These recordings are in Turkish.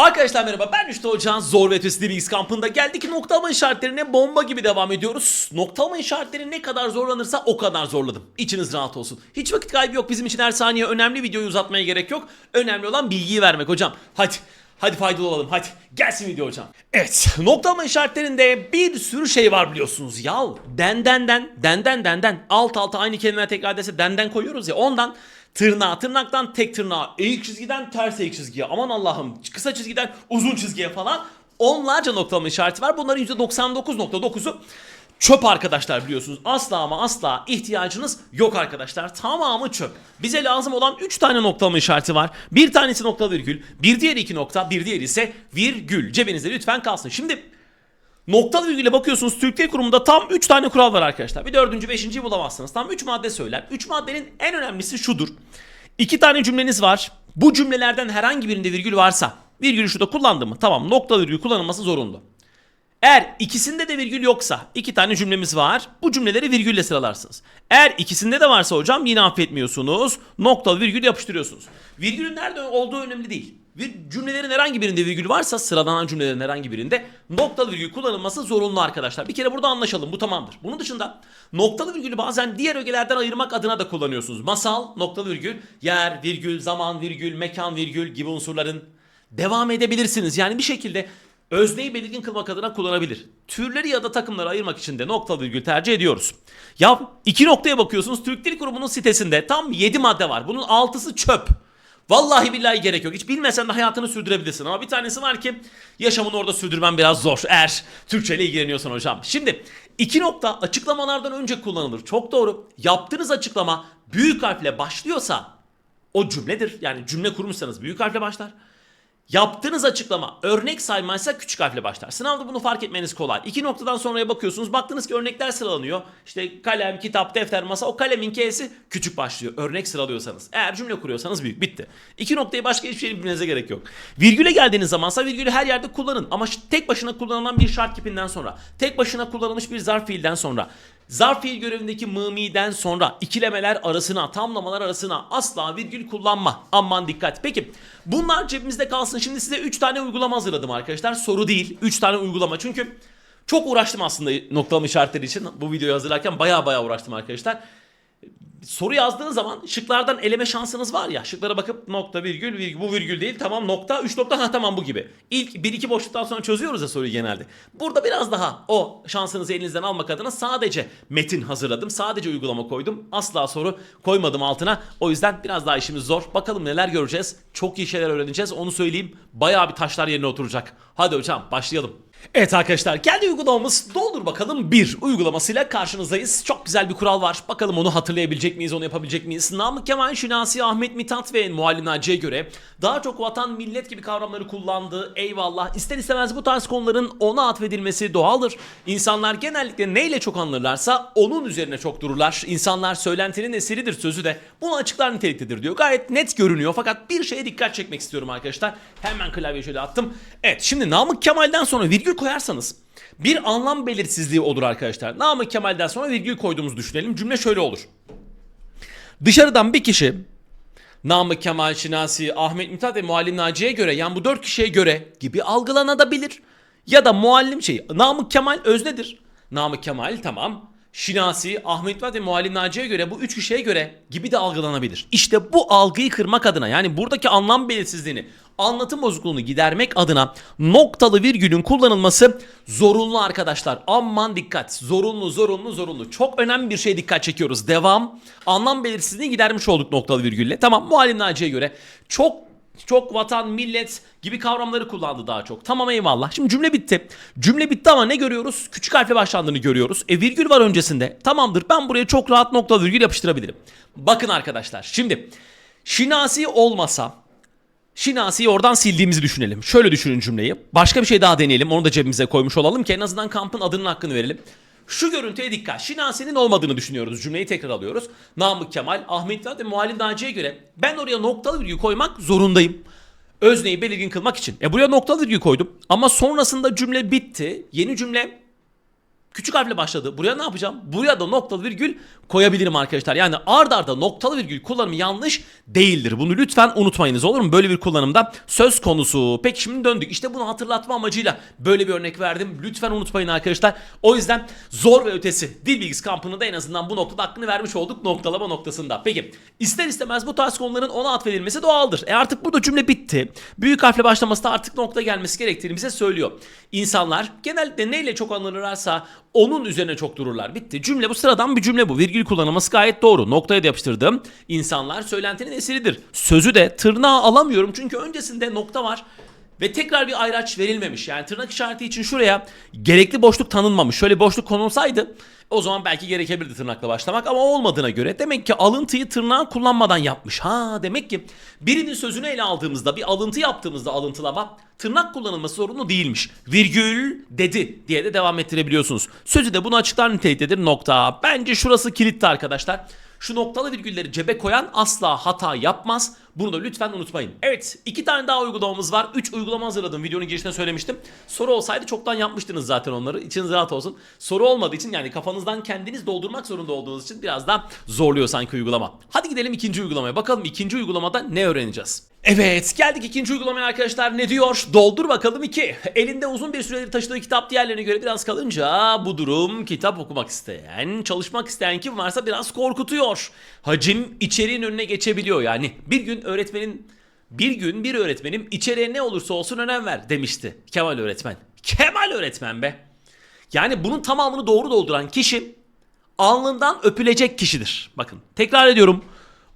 Arkadaşlar merhaba ben Rüştü Hoca'nın Zor ve Ötesi Bilgis kampında geldik noktalama işaretlerine bomba gibi devam ediyoruz. Noktalama işaretleri ne kadar zorlanırsa o kadar zorladım. İçiniz rahat olsun. Hiç vakit kaybı yok bizim için her saniye önemli videoyu uzatmaya gerek yok. Önemli olan bilgiyi vermek hocam. Hadi Hadi faydalı olalım hadi. Gelsin video hocam. Evet noktalama işaretlerinde bir sürü şey var biliyorsunuz. Ya den den den den den den den alt alta aynı kelimeler tekrar ederse den koyuyoruz ya ondan tırnağa tırnaktan tek tırnağa eğik çizgiden ters eğik çizgiye aman Allah'ım kısa çizgiden uzun çizgiye falan onlarca noktalama işareti var. Bunların %99.9'u Çöp arkadaşlar biliyorsunuz. Asla ama asla ihtiyacınız yok arkadaşlar. Tamamı çöp. Bize lazım olan 3 tane noktalama işareti var. Bir tanesi nokta virgül, bir diğeri iki nokta, bir diğeri ise virgül. Cebinizde lütfen kalsın. Şimdi noktalı virgüle bakıyorsunuz Türk Dil Kurumu'nda tam 3 tane kural var arkadaşlar. Bir dördüncü, beşinciyi bulamazsınız. Tam 3 madde söyler. 3 maddenin en önemlisi şudur. 2 tane cümleniz var. Bu cümlelerden herhangi birinde virgül varsa virgülü şurada kullandım mı? Tamam nokta virgül kullanılması zorunlu. Eğer ikisinde de virgül yoksa iki tane cümlemiz var. Bu cümleleri virgülle sıralarsınız. Eğer ikisinde de varsa hocam yine affetmiyorsunuz. Noktalı virgül yapıştırıyorsunuz. Virgülün nerede olduğu önemli değil. Bir cümlelerin herhangi birinde virgül varsa sıralanan cümlelerin herhangi birinde noktalı virgül kullanılması zorunlu arkadaşlar. Bir kere burada anlaşalım bu tamamdır. Bunun dışında noktalı virgülü bazen diğer ögelerden ayırmak adına da kullanıyorsunuz. Masal, noktalı virgül, yer, virgül, zaman, virgül, mekan, virgül gibi unsurların devam edebilirsiniz. Yani bir şekilde özneyi belirgin kılmak adına kullanabilir. Türleri ya da takımları ayırmak için de nokta virgül tercih ediyoruz. Ya iki noktaya bakıyorsunuz Türk Dil Kurumu'nun sitesinde tam 7 madde var. Bunun 6'sı çöp. Vallahi billahi gerek yok. Hiç bilmesen de hayatını sürdürebilirsin. Ama bir tanesi var ki yaşamını orada sürdürmen biraz zor. Eğer Türkçe ile ilgileniyorsan hocam. Şimdi iki nokta açıklamalardan önce kullanılır. Çok doğru. Yaptığınız açıklama büyük harfle başlıyorsa o cümledir. Yani cümle kurmuşsanız büyük harfle başlar. Yaptığınız açıklama örnek saymaysa küçük harfle başlar. Sınavda bunu fark etmeniz kolay. İki noktadan sonraya bakıyorsunuz. Baktınız ki örnekler sıralanıyor. İşte kalem, kitap, defter, masa. O kalemin K'si küçük başlıyor. Örnek sıralıyorsanız. Eğer cümle kuruyorsanız büyük. Bitti. İki noktayı başka hiçbir şey bilmenize gerek yok. Virgüle geldiğiniz zamansa virgülü her yerde kullanın. Ama tek başına kullanılan bir şart kipinden sonra. Tek başına kullanılmış bir zarf fiilden sonra. Zarf fiil görevindeki mımiden sonra ikilemeler arasına, tamlamalar arasına asla virgül kullanma. Aman dikkat. Peki bunlar cebimizde kalsın. Şimdi size 3 tane uygulama hazırladım arkadaşlar. Soru değil. 3 tane uygulama. Çünkü çok uğraştım aslında noktalama işaretleri için. Bu videoyu hazırlarken baya baya uğraştım arkadaşlar soru yazdığın zaman şıklardan eleme şansınız var ya. Şıklara bakıp nokta virgül, virgül bu virgül değil tamam nokta 3 nokta ha tamam bu gibi. İlk 1-2 boşluktan sonra çözüyoruz ya soruyu genelde. Burada biraz daha o şansınızı elinizden almak adına sadece metin hazırladım. Sadece uygulama koydum. Asla soru koymadım altına. O yüzden biraz daha işimiz zor. Bakalım neler göreceğiz. Çok iyi şeyler öğreneceğiz. Onu söyleyeyim. Bayağı bir taşlar yerine oturacak. Hadi hocam başlayalım. Evet arkadaşlar geldi uygulamamız doldur bakalım bir uygulamasıyla karşınızdayız. Çok güzel bir kural var. Bakalım onu hatırlayabilecek miyiz, onu yapabilecek miyiz? Namık Kemal, Şinasi, Ahmet Mithat ve Muallim Naci'ye göre daha çok vatan, millet gibi kavramları kullandığı eyvallah. İster istemez bu tarz konuların ona atfedilmesi doğaldır. İnsanlar genellikle neyle çok anlarlarsa onun üzerine çok dururlar. İnsanlar söylentinin eseridir sözü de bunu açıklar niteliktedir diyor. Gayet net görünüyor fakat bir şeye dikkat çekmek istiyorum arkadaşlar. Hemen klavye şöyle attım. Evet şimdi Namık Kemal'den sonra virgül koyarsanız bir anlam belirsizliği olur arkadaşlar. Namık Kemal'den sonra virgül koyduğumuzu düşünelim. Cümle şöyle olur. Dışarıdan bir kişi Namık Kemal, Şinasi, Ahmet Mithat ve Muallim Naci'ye göre yani bu dört kişiye göre gibi algılanabilir. Ya da muallim şey Namık Kemal öznedir. Namık Kemal tamam. Şinasi, Ahmet Mithat ve Muallim Naci'ye göre bu üç kişiye göre gibi de algılanabilir. İşte bu algıyı kırmak adına yani buradaki anlam belirsizliğini, anlatım bozukluğunu gidermek adına noktalı virgülün kullanılması zorunlu arkadaşlar. Aman dikkat. Zorunlu, zorunlu, zorunlu. Çok önemli bir şeye dikkat çekiyoruz. Devam. Anlam belirsizliğini gidermiş olduk noktalı virgülle. Tamam Muallim Naci'ye göre çok çok vatan, millet gibi kavramları kullandı daha çok. Tamam eyvallah. Şimdi cümle bitti. Cümle bitti ama ne görüyoruz? Küçük harfle başlandığını görüyoruz. E virgül var öncesinde. Tamamdır ben buraya çok rahat nokta virgül yapıştırabilirim. Bakın arkadaşlar şimdi Şinasi olmasa Şinasi'yi oradan sildiğimizi düşünelim. Şöyle düşünün cümleyi. Başka bir şey daha deneyelim. Onu da cebimize koymuş olalım ki en azından kampın adının hakkını verelim. Şu görüntüye dikkat. Şinasi'nin olmadığını düşünüyoruz. Cümleyi tekrar alıyoruz. Namık Kemal, Ahmet Mithat ve Muallim Naci'ye göre ben oraya noktalı virgül koymak zorundayım. Özneyi belirgin kılmak için. E buraya noktalı virgül koydum. Ama sonrasında cümle bitti. Yeni cümle Küçük harfle başladı. Buraya ne yapacağım? Buraya da noktalı virgül koyabilirim arkadaşlar. Yani ard arda noktalı virgül kullanımı yanlış değildir. Bunu lütfen unutmayınız olur mu? Böyle bir kullanımda söz konusu. Peki şimdi döndük. İşte bunu hatırlatma amacıyla böyle bir örnek verdim. Lütfen unutmayın arkadaşlar. O yüzden zor ve ötesi dil bilgisi kampını da en azından bu noktada hakkını vermiş olduk noktalama noktasında. Peki ister istemez bu tarz konuların ona atfedilmesi doğaldır. E artık burada cümle bitti. Büyük harfle başlaması da artık nokta gelmesi gerektiğini bize söylüyor. İnsanlar genellikle neyle çok anılırlarsa onun üzerine çok dururlar. Bitti. Cümle bu sıradan bir cümle bu. Virgül kullanılması gayet doğru. Noktaya da yapıştırdım. İnsanlar söylentinin eseridir. Sözü de tırnağa alamıyorum çünkü öncesinde nokta var. Ve tekrar bir ayraç verilmemiş. Yani tırnak işareti için şuraya gerekli boşluk tanınmamış. Şöyle boşluk konulsaydı o zaman belki gerekebilirdi tırnakla başlamak ama olmadığına göre demek ki alıntıyı tırnağı kullanmadan yapmış. Ha demek ki birinin sözünü ele aldığımızda bir alıntı yaptığımızda alıntılama tırnak kullanılması zorunlu değilmiş. Virgül dedi diye de devam ettirebiliyorsunuz. Sözü de bunu açıklar niteliktedir nokta. Bence şurası kilitli arkadaşlar. Şu noktalı virgülleri cebe koyan asla hata yapmaz. Bunu da lütfen unutmayın. Evet iki tane daha uygulamamız var. 3 uygulama hazırladım. Videonun girişinde söylemiştim. Soru olsaydı çoktan yapmıştınız zaten onları. İçiniz rahat olsun. Soru olmadığı için yani kafanızdan kendiniz doldurmak zorunda olduğunuz için biraz daha zorluyor sanki uygulama. Hadi gidelim ikinci uygulamaya. Bakalım ikinci uygulamada ne öğreneceğiz? Evet geldik ikinci uygulamaya arkadaşlar. Ne diyor? Doldur bakalım 2. Elinde uzun bir süredir taşıdığı kitap diğerlerine göre biraz kalınca bu durum kitap okumak isteyen, çalışmak isteyen kim varsa biraz korkutuyor. Hacim içeriğin önüne geçebiliyor yani. Bir gün öğretmenin bir gün bir öğretmenim içeriğe ne olursa olsun önem ver demişti. Kemal öğretmen. Kemal öğretmen be. Yani bunun tamamını doğru dolduran kişi alnından öpülecek kişidir. Bakın tekrar ediyorum.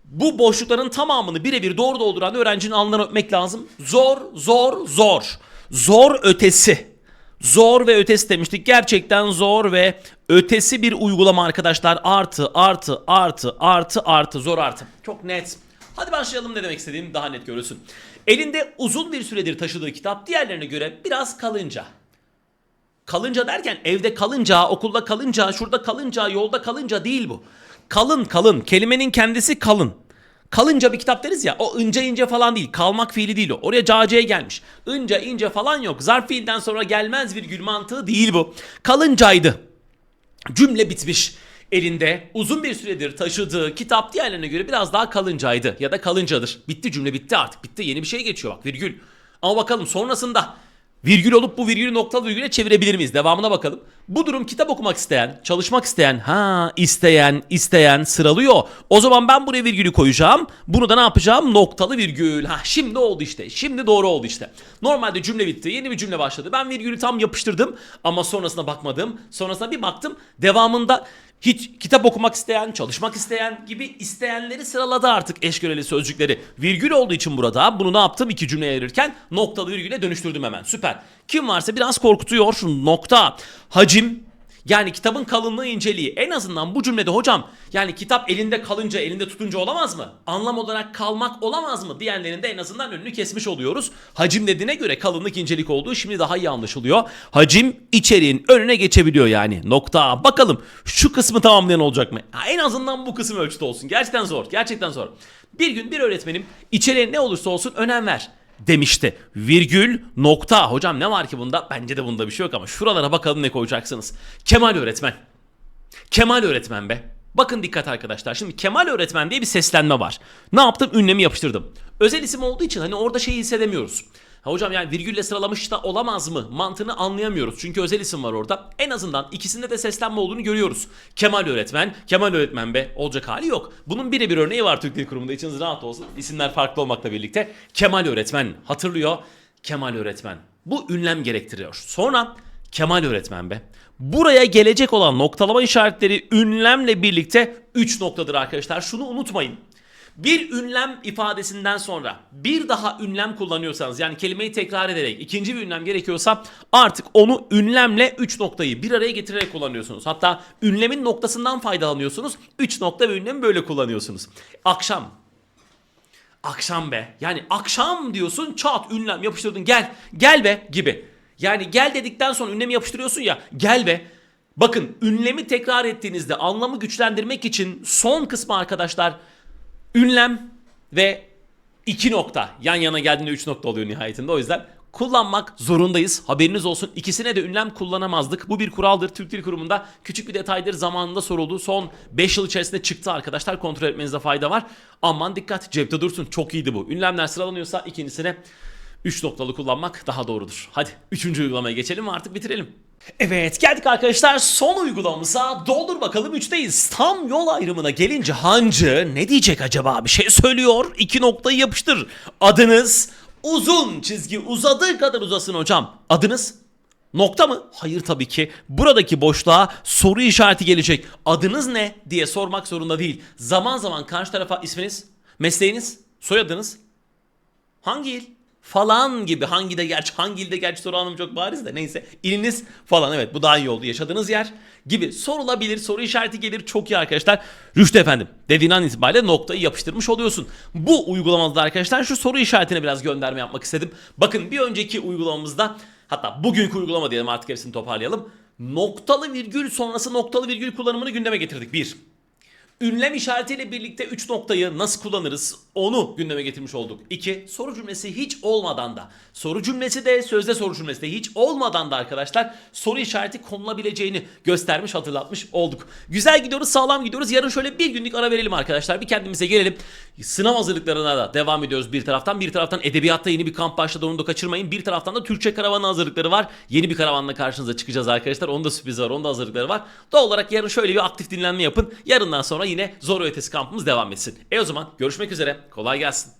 Bu boşlukların tamamını birebir doğru dolduran öğrencinin alnından öpmek lazım. Zor, zor, zor. Zor ötesi. Zor ve ötesi demiştik. Gerçekten zor ve ötesi bir uygulama arkadaşlar. Artı, artı, artı, artı, artı, zor artı. Çok net. Hadi başlayalım ne demek istediğim daha net görülsün. Elinde uzun bir süredir taşıdığı kitap diğerlerine göre biraz kalınca. Kalınca derken evde kalınca, okulda kalınca, şurada kalınca, yolda kalınca değil bu. Kalın kalın. Kelimenin kendisi kalın. Kalınca bir kitap deriz ya o ince ince falan değil. Kalmak fiili değil o. Oraya caceye gelmiş. Ince ince falan yok. Zarf fiilden sonra gelmez virgül mantığı değil bu. Kalıncaydı. Cümle bitmiş. Elinde uzun bir süredir taşıdığı kitap diğerlerine göre biraz daha kalıncaydı ya da kalıncadır. Bitti cümle bitti artık. Bitti yeni bir şey geçiyor bak virgül. Ama bakalım sonrasında virgül olup bu virgülü noktalı virgüle çevirebilir miyiz? Devamına bakalım. Bu durum kitap okumak isteyen, çalışmak isteyen, ha isteyen, isteyen sıralıyor. O zaman ben buraya virgülü koyacağım. Bunu da ne yapacağım? Noktalı virgül. Ha şimdi oldu işte. Şimdi doğru oldu işte. Normalde cümle bitti. Yeni bir cümle başladı. Ben virgülü tam yapıştırdım ama sonrasına bakmadım. Sonrasına bir baktım. Devamında hiç kitap okumak isteyen, çalışmak isteyen gibi isteyenleri sıraladı artık eş göreli sözcükleri. Virgül olduğu için burada bunu ne yaptım iki cümleye ayırırken noktalı virgüle dönüştürdüm hemen. Süper. Kim varsa biraz korkutuyor. Nokta. Hacim yani kitabın kalınlığı inceliği. En azından bu cümlede hocam yani kitap elinde kalınca elinde tutunca olamaz mı? Anlam olarak kalmak olamaz mı? Diyenlerin de en azından önünü kesmiş oluyoruz. Hacim dediğine göre kalınlık incelik olduğu şimdi daha iyi anlaşılıyor. Hacim içeriğin önüne geçebiliyor yani. Nokta. Bakalım şu kısmı tamamlayan olacak mı? Ha, en azından bu kısım ölçüde olsun. Gerçekten zor. Gerçekten zor. Bir gün bir öğretmenim içeriğe ne olursa olsun önem ver demişti. Virgül nokta. Hocam ne var ki bunda? Bence de bunda bir şey yok ama şuralara bakalım ne koyacaksınız. Kemal öğretmen. Kemal öğretmen be. Bakın dikkat arkadaşlar. Şimdi Kemal öğretmen diye bir seslenme var. Ne yaptım? Ünlemi yapıştırdım. Özel isim olduğu için hani orada şeyi hissedemiyoruz. Ha hocam yani virgülle sıralamış da olamaz mı? Mantığını anlayamıyoruz. Çünkü özel isim var orada. En azından ikisinde de seslenme olduğunu görüyoruz. Kemal öğretmen, Kemal öğretmen be olacak hali yok. Bunun birebir örneği var Türk Dil Kurumu'nda. İçiniz rahat olsun. İsimler farklı olmakla birlikte. Kemal öğretmen hatırlıyor. Kemal öğretmen. Bu ünlem gerektiriyor. Sonra Kemal öğretmen be. Buraya gelecek olan noktalama işaretleri ünlemle birlikte 3 noktadır arkadaşlar. Şunu unutmayın. Bir ünlem ifadesinden sonra bir daha ünlem kullanıyorsanız yani kelimeyi tekrar ederek ikinci bir ünlem gerekiyorsa artık onu ünlemle 3 noktayı bir araya getirerek kullanıyorsunuz. Hatta ünlemin noktasından faydalanıyorsunuz. 3 nokta ve ünlemi böyle kullanıyorsunuz. Akşam. Akşam be. Yani akşam diyorsun çat ünlem yapıştırdın gel. Gel be gibi. Yani gel dedikten sonra ünlemi yapıştırıyorsun ya gel be. Bakın ünlemi tekrar ettiğinizde anlamı güçlendirmek için son kısmı arkadaşlar ünlem ve iki nokta yan yana geldiğinde üç nokta oluyor nihayetinde. O yüzden kullanmak zorundayız. Haberiniz olsun. İkisine de ünlem kullanamazdık. Bu bir kuraldır. Türk Dil Kurumu'nda küçük bir detaydır. Zamanında soruldu. Son 5 yıl içerisinde çıktı arkadaşlar. Kontrol etmenizde fayda var. Aman dikkat cepte dursun. Çok iyiydi bu. Ünlemler sıralanıyorsa ikincisine 3 noktalı kullanmak daha doğrudur. Hadi 3. uygulamaya geçelim ve artık bitirelim. Evet geldik arkadaşlar son uygulamamıza doldur bakalım 3'teyiz. Tam yol ayrımına gelince hancı ne diyecek acaba bir şey söylüyor. İki noktayı yapıştır. Adınız uzun çizgi uzadığı kadar uzasın hocam. Adınız Nokta mı? Hayır tabii ki. Buradaki boşluğa soru işareti gelecek. Adınız ne diye sormak zorunda değil. Zaman zaman karşı tarafa isminiz, mesleğiniz, soyadınız, hangi il falan gibi. Hangi de gerçi hangi ilde gerçi soru anlamı çok bariz de. Neyse iliniz falan. Evet bu daha iyi oldu yaşadığınız yer gibi sorulabilir soru işareti gelir. Çok iyi arkadaşlar. Rüştü efendim dediğin an itibariyle noktayı yapıştırmış oluyorsun. Bu uygulamada arkadaşlar şu soru işaretine biraz gönderme yapmak istedim. Bakın bir önceki uygulamamızda hatta bugünkü uygulama diyelim artık hepsini toparlayalım. Noktalı virgül sonrası noktalı virgül kullanımını gündeme getirdik. Bir Ünlem işaretiyle birlikte 3 noktayı nasıl kullanırız onu gündeme getirmiş olduk. 2. Soru cümlesi hiç olmadan da soru cümlesi de sözde soru cümlesi de hiç olmadan da arkadaşlar soru işareti konulabileceğini göstermiş hatırlatmış olduk. Güzel gidiyoruz sağlam gidiyoruz. Yarın şöyle bir günlük ara verelim arkadaşlar. Bir kendimize gelelim. Sınav hazırlıklarına da devam ediyoruz bir taraftan. Bir taraftan edebiyatta yeni bir kamp başladı onu da kaçırmayın. Bir taraftan da Türkçe karavanı hazırlıkları var. Yeni bir karavanla karşınıza çıkacağız arkadaşlar. Onun da sürprizi var. Onun da hazırlıkları var. Doğal olarak yarın şöyle bir aktif dinlenme yapın. Yarından sonra yine zor ötesi kampımız devam etsin. E o zaman görüşmek üzere. Kolay gelsin.